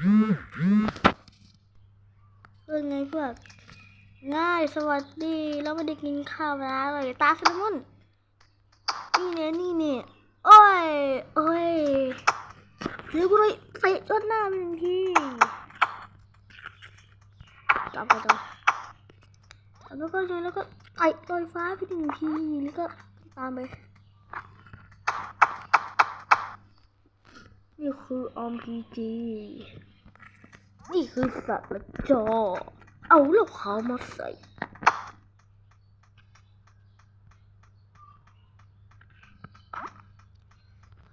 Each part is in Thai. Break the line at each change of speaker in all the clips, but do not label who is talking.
เพื่อนไงเพื่อนง่ายสวัสดีเราไม่ได้กินข้าวนะเลยตาสมุนนี่เนี่ยนี่เนี่ยโอ้ยโอ้ยเดี๋ยวกูเลยเตะจนหน้ามันทันทีกลับไปต่อแล้วก็เลยแล้วก็ไต่ลอยฟ้าไปหนึ่งทีแล้วก็ตามไปนี่คือ RPG นี่คือสัตว์ละจอ เอาลูกเขามาใส่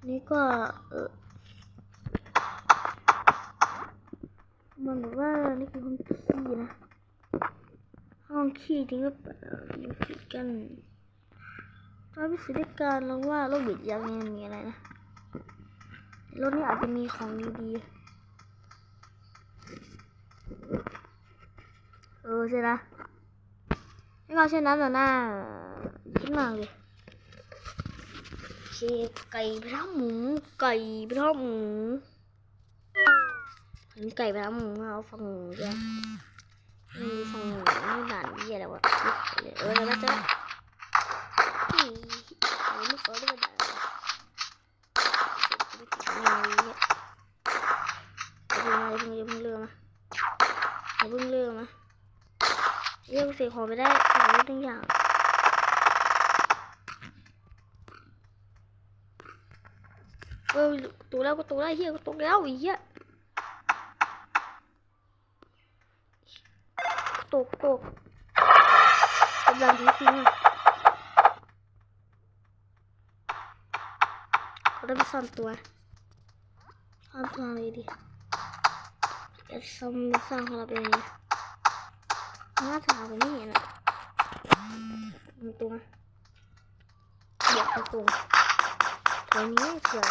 นี่ก็เออมันบอกว่านี่คือห้องขี้นะ ห้องขี้จริงก็เปล่ดูกันตอนพิสูจน์ด้วยการลองว่าโลกบิดยังมีอะไรนะรถนี้อาจจะมีของดีๆ เออ ใช่นะไม่เอาเช่นนั้นหรอหน้าคิดมาเลยโอเคไก่ไปทำหมูไก่ไปทำหมูเห็นไก่ไปทำหมูเอาฟังหมูด้วยมีฟังหมูนี่ด่านเยี่ยอะไรวะเออแล้วจะนี่เอาลูกเอาลูกด่านอย่าเพิ่งอย่าเพิ่งย่าเพิ่งเลือกมาอย่าเพิ่งเลือกมา เรียกเสียของไปได้ของทุกอย่างเออตัวแล้วก็ตัวแล้วเฮียก็ตัวแล้วอีเหี้ยตกตกกำลังทิ้งทิ้งเขาไปซ่อนตัวซ่อนตัวเลยดิจะซ่อมสร้างของเราเป็นยังไง หน้าตาผมไม่เห็นอะมันตัวเดี๋ยวเอาตัวตัวนี้เสือ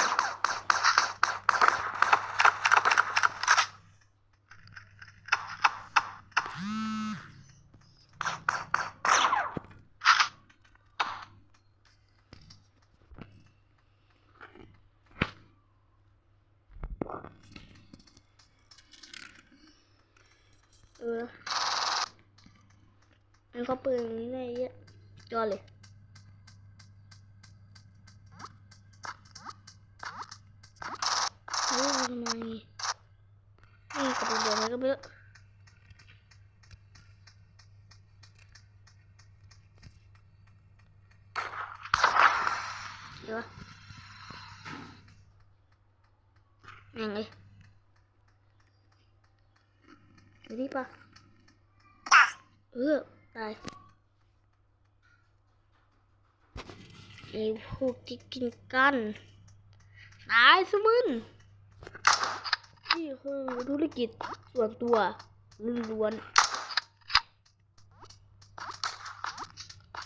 เออ มันก็ปืนอย่างนี้ได้เยอะจอเลยนี่ทำไมนี่กระโดดเดี๋ยวมันก็เบื่อเดี๋ยวยังไงดูดิปะเออ ตายไอ้พวกที่กินกัน ตายสมึนนี่คือธุรกิจส่วนตัวล้วนๆ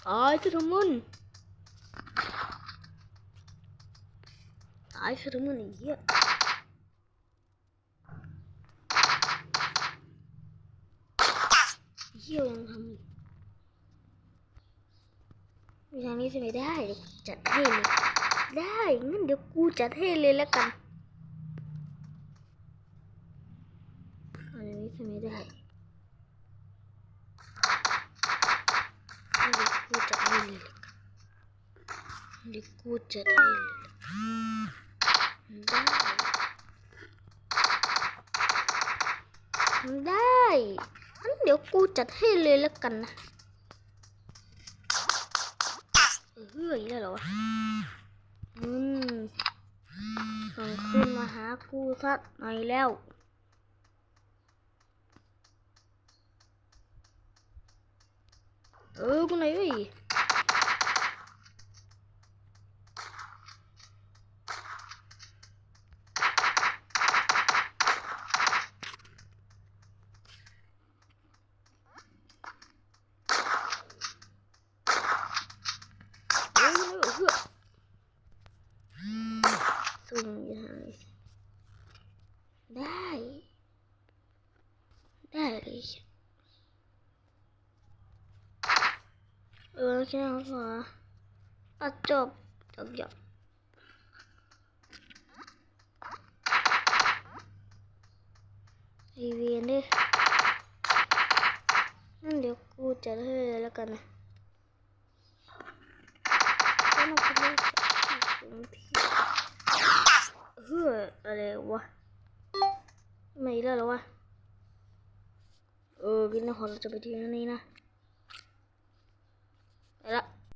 ตายจะมึนตายจะมึนอ้เหี้ยเยี่ยวยังทำอีก วิชานี้จะไม่ได้เดี๋ยวจัดให้เลยได้งั้นเดี๋ยวกูจัดให้เลยแล้วกันอันนี้จะไม่ได้เดี๋ยวกูจัดให้เลยเดี๋ยวกูจัดให้เลยได้ได้งั้นเดี๋ยวกูจัดให้เลยแล้วกันนะ เฮ้ยอย่างนี้เหรอวะอืมส่งขึ้นมาหากูสักหน่อยแล้วเออกูไหนเอ้ยเออกูไหนเอ้ยเพื่อสุ่มยังไง ได้ ได้เลยเออแค่นั้นพออะจบจบจบอีวียนดินั่นเดี๋ยวกูจัดให้เลยแล้วกันนะแล้วมันก็ไม่ถึงที่เฮ้ออะไรวะ ไม่ได้แล้ววะ เออกินน้ำหอเราจะไปที่นั่นนี่นะ ไปละ